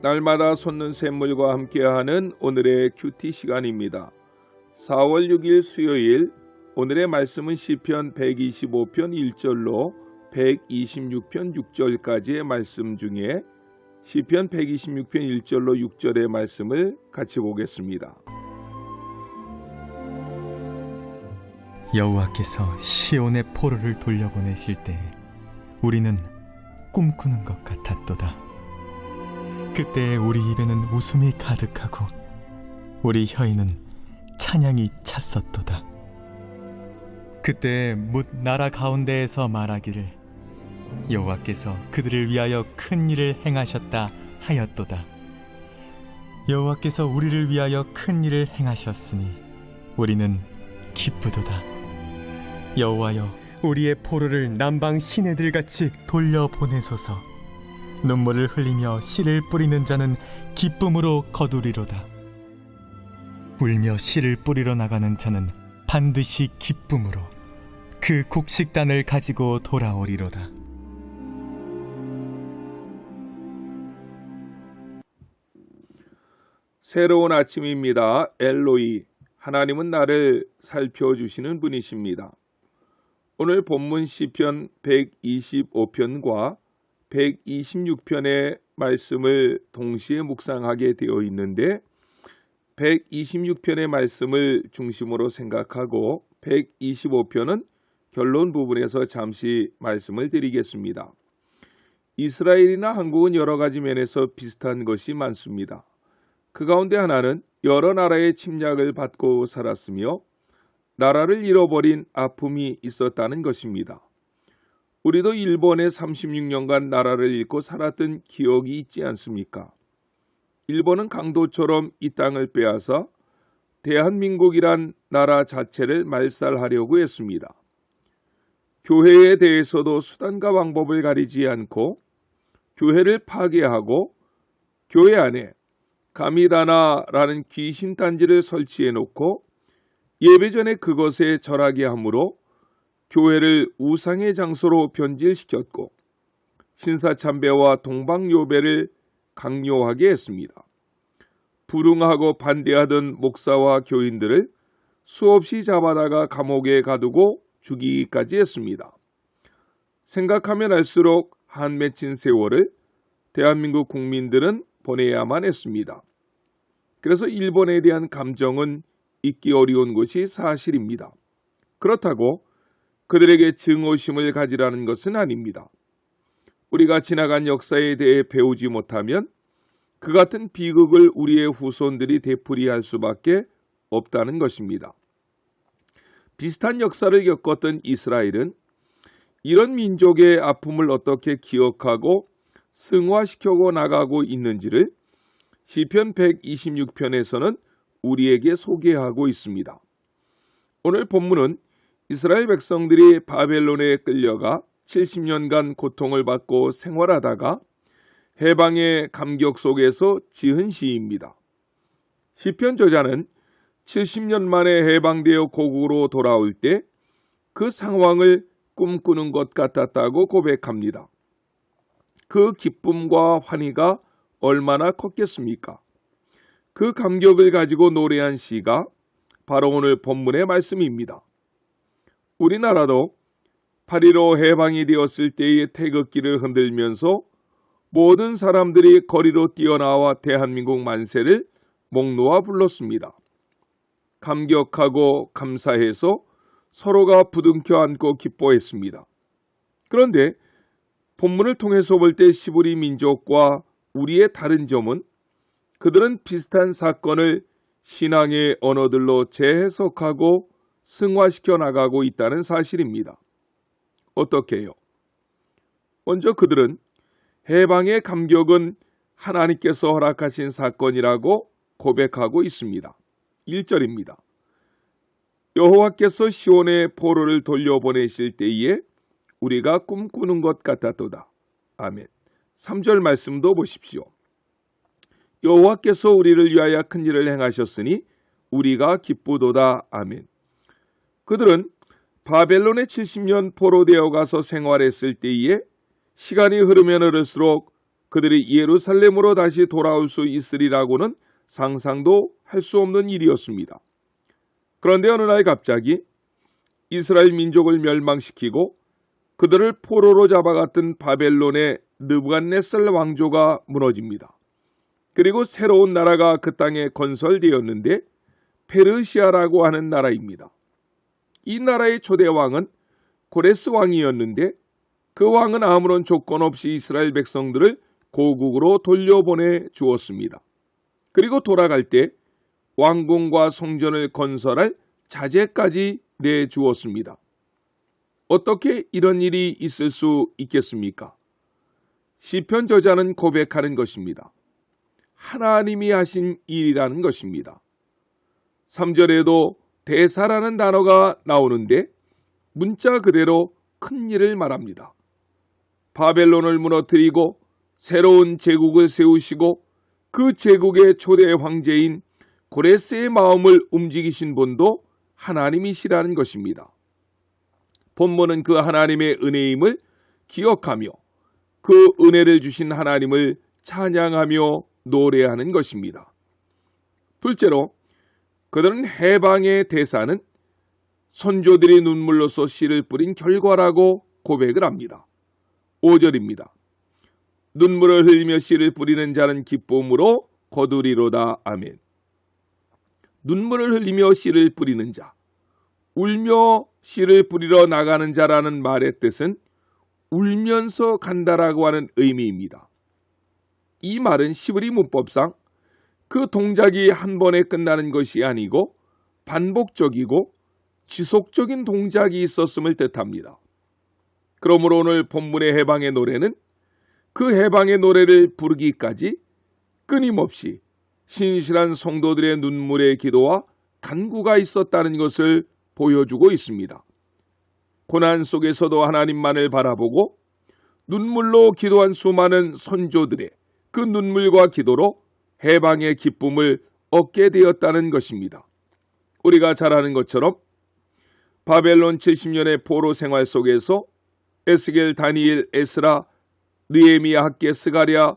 날마다 솟는 샘물과 함께하는 오늘의 큐티 시간입니다. 4월 6일 수요일 오늘의 말씀은 시편 125편 1절로 126편 6절까지의 말씀 중에 시편 126편 1절로 6절의 말씀을 같이 보겠습니다. 여호와께서 시온의 포로를 돌려보내실 때 우리는 꿈꾸는 것 같았도다. 그때 우리 입에는 웃음이 가득하고 우리 혀에는 찬양이 찼었도다. 그때 뭇 나라 가운데에서 말하기를 여호와께서 그들을 위하여 큰 일을 행하셨다 하였도다. 여호와께서 우리를 위하여 큰 일을 행하셨으니 우리는 기쁘도다. 여호와여 우리의 포로를 남방 시내들 같이 돌려 보내소서. 눈물을 흘리며 씨를 뿌리는 자는 기쁨으로 거두리로다. 울며 씨를 뿌리러 나가는 자는 반드시 기쁨으로 그 곡식단을 가지고 돌아오리로다. 새로운 아침입니다. 엘로이 하나님은 나를 살펴주시는 분이십니다. 오늘 본문 시편 125편과 126편의 말씀을 동시에 묵상하게 되어 있는데 126편의 말씀을 중심으로 생각하고 125편은 결론 부분에서 잠시 말씀을 드리겠습니다. 이스라엘이나 한국은 여러 가지 면에서 비슷한 것이 많습니다. 그 가운데 하나는 여러 나라의 침략을 받고 살았으며 나라를 잃어버린 아픔이 있었다는 것입니다. 우리도 일본에 36년간 나라를 잃고 살았던 기억이 있지 않습니까? 일본은 강도처럼 이 땅을 빼앗아 대한민국이란 나라 자체를 말살하려고 했습니다. 교회에 대해서도 수단과 방법을 가리지 않고 교회를 파괴하고 교회 안에 가미다나라는 귀신 단지를 설치해 놓고 예배 전에 그것에 절하게 함으로 교회를 우상의 장소로 변질시켰고 신사참배와 동방요배를 강요하게 했습니다. 불응하고 반대하던 목사와 교인들을 수없이 잡아다가 감옥에 가두고 죽이기까지 했습니다. 생각하면 할수록 한 맺힌 세월을 대한민국 국민들은 보내야만 했습니다. 그래서 일본에 대한 감정은 잊기 어려운 것이 사실입니다. 그렇다고 그들에게 증오심을 가지라는 것은 아닙니다. 우리가 지나간 역사에 대해 배우지 못하면 그 같은 비극을 우리의 후손들이 되풀이할 수밖에 없다는 것입니다. 비슷한 역사를 겪었던 이스라엘은 이런 민족의 아픔을 어떻게 기억하고 승화시켜고 나가고 있는지를 시편 126편에서는 우리에게 소개하고 있습니다. 오늘 본문은 이스라엘 백성들이 바벨론에 끌려가 70년간 고통을 받고 생활하다가 해방의 감격 속에서 지은 시입니다. 시편 저자는 70년 만에 해방되어 고국으로 돌아올 때 그 상황을 꿈꾸는 것 같았다고 고백합니다. 그 기쁨과 환희가 얼마나 컸겠습니까? 그 감격을 가지고 노래한 시가 바로 오늘 본문의 말씀입니다. 우리나라도 8.15 해방이 되었을 때의 태극기를 흔들면서 모든 사람들이 거리로 뛰어나와 대한민국 만세를 목 놓아 불렀습니다. 감격하고 감사해서 서로가 부둥켜 안고 기뻐했습니다. 그런데 본문을 통해서 볼 때 시부리 민족과 우리의 다른 점은 그들은 비슷한 사건을 신앙의 언어들로 재해석하고 승화시켜 나가고 있다는 사실입니다. 어떻게 해요? 먼저 그들은 해방의 감격은 하나님께서 허락하신 사건이라고 고백하고 있습니다. 1절입니다. 여호와께서 시온의 포로를 돌려보내실 때에 우리가 꿈꾸는 것 같았도다. 아멘. 3절 말씀도 보십시오. 여호와께서 우리를 위하여 큰 일을 행하셨으니 우리가 기쁘도다. 아멘. 그들은 바벨론에 70년 포로되어 가서 생활했을 때에 시간이 흐르면 흐를수록 그들이 예루살렘으로 다시 돌아올 수 있으리라고는 상상도 할 수 없는 일이었습니다. 그런데 어느 날 갑자기 이스라엘 민족을 멸망시키고 그들을 포로로 잡아갔던 바벨론의 느부갓네살 왕조가 무너집니다. 그리고 새로운 나라가 그 땅에 건설되었는데 페르시아라고 하는 나라입니다. 이 나라의 초대 왕은 고레스 왕이었는데 그 왕은 아무런 조건 없이 이스라엘 백성들을 고국으로 돌려보내 주었습니다. 그리고 돌아갈 때 왕궁과 성전을 건설할 자재까지 내 주었습니다. 어떻게 이런 일이 있을 수 있겠습니까? 시편 저자는 고백하는 것입니다. 하나님이 하신 일이라는 것입니다. 3절에도 대사라는 단어가 나오는데 문자 그대로 큰 일을 말합니다. 바벨론을 무너뜨리고 새로운 제국을 세우시고 그 제국의 초대 황제인 고레스의 마음을 움직이신 분도 하나님이시라는 것입니다. 본문은 그 하나님의 은혜임을 기억하며 그 은혜를 주신 하나님을 찬양하며 노래하는 것입니다. 둘째로 그들은 해방의 대사는 선조들이 눈물로써 씨를 뿌린 결과라고 고백을 합니다. 5절입니다. 눈물을 흘리며 씨를 뿌리는 자는 기쁨으로 거두리로다. 아멘. 눈물을 흘리며 씨를 뿌리는 자, 울며 씨를 뿌리러 나가는 자라는 말의 뜻은 울면서 간다라고 하는 의미입니다. 이 말은 시브리 문법상 그 동작이 한 번에 끝나는 것이 아니고 반복적이고 지속적인 동작이 있었음을 뜻합니다. 그러므로 오늘 본문의 해방의 노래는 그 해방의 노래를 부르기까지 끊임없이 신실한 성도들의 눈물의 기도와 간구가 있었다는 것을 보여주고 있습니다. 고난 속에서도 하나님만을 바라보고 눈물로 기도한 수많은 선조들의 그 눈물과 기도로 해방의 기쁨을 얻게 되었다는 것입니다. 우리가 잘 아는 것처럼 바벨론 70년의 포로 생활 속에서 에스겔, 다니엘, 에스라, 느에미야, 학계, 스가랴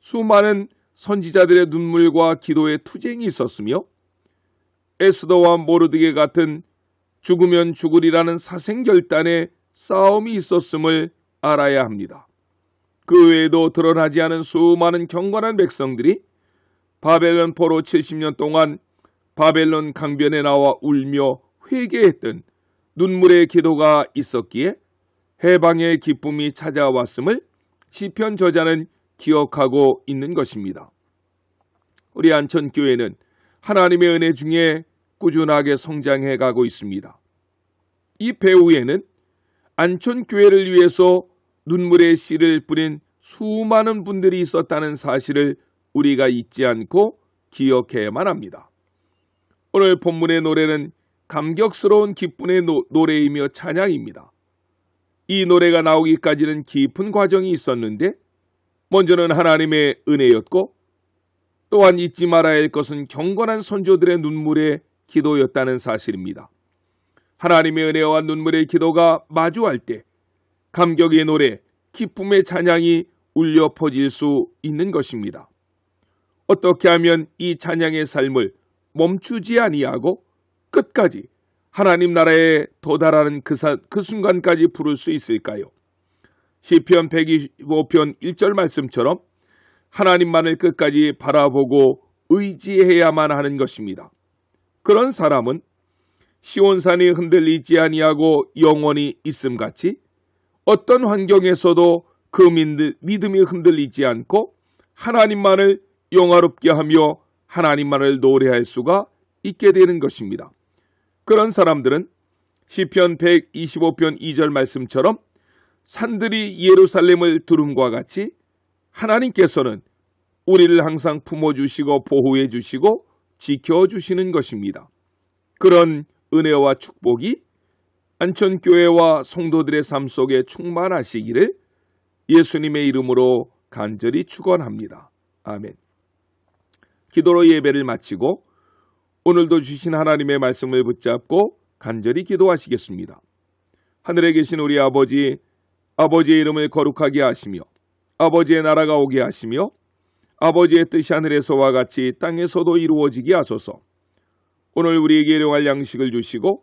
수많은 선지자들의 눈물과 기도의 투쟁이 있었으며 에스더와 모르드게 같은 죽으면 죽으리라는 사생결단의 싸움이 있었음을 알아야 합니다. 그 외에도 드러나지 않은 수많은 경건한 백성들이 바벨론 포로 70년 동안 바벨론 강변에 나와 울며 회개했던 눈물의 기도가 있었기에 해방의 기쁨이 찾아왔음을 시편 저자는 기억하고 있는 것입니다. 우리 안천교회는 하나님의 은혜 중에 꾸준하게 성장해 가고 있습니다. 이 배후에는 안천교회를 위해서 눈물의 씨를 뿌린 수많은 분들이 있었다는 사실을 우리가 잊지 않고 기억해야만 합니다. 오늘 본문의 노래는 감격스러운 기쁨의 노, 노래이며 찬양입니다. 이 노래가 나오기까지는 깊은 과정이 있었는데 먼저는 하나님의 은혜였고 또한 잊지 말아야 할 것은 경건한 선조들의 눈물의 기도였다는 사실입니다. 하나님의 은혜와 눈물의 기도가 마주할 때 감격의 노래, 기쁨의 찬양이 울려 퍼질 수 있는 것입니다. 어떻게 하면 이 찬양의 삶을 멈추지 아니하고 끝까지 하나님 나라에 도달하는 그, 사, 그 순간까지 부를 수 있을까요? 시편 125편 1절 말씀처럼 하나님만을 끝까지 바라보고 의지해야만 하는 것입니다. 그런 사람은 시온산이 흔들리지 아니하고 영원히 있음 같이 어떤 환경에서도 그 믿음이 흔들리지 않고 하나님만을 영화롭게 하며 하나님만을 노래할 수가 있게 되는 것입니다. 그런 사람들은 시편 125편 2절 말씀처럼 산들이 예루살렘을 두름과 같이 하나님께서는 우리를 항상 품어주시고 보호해 주시고 지켜주시는 것입니다. 그런 은혜와 축복이 안천교회와 성도들의 삶 속에 충만하시기를 예수님의 이름으로 간절히 축원합니다. 아멘. 기도로 예배를 마치고 오늘도 주신 하나님의 말씀을 붙잡고 간절히 기도하시겠습니다. 하늘에 계신 우리 아버지, 아버지의 이름을 거룩하게 하시며 아버지의 나라가 오게 하시며 아버지의 뜻이 하늘에서와 같이 땅에서도 이루어지게 하소서. 오늘 우리에게 일용할 양식을 주시고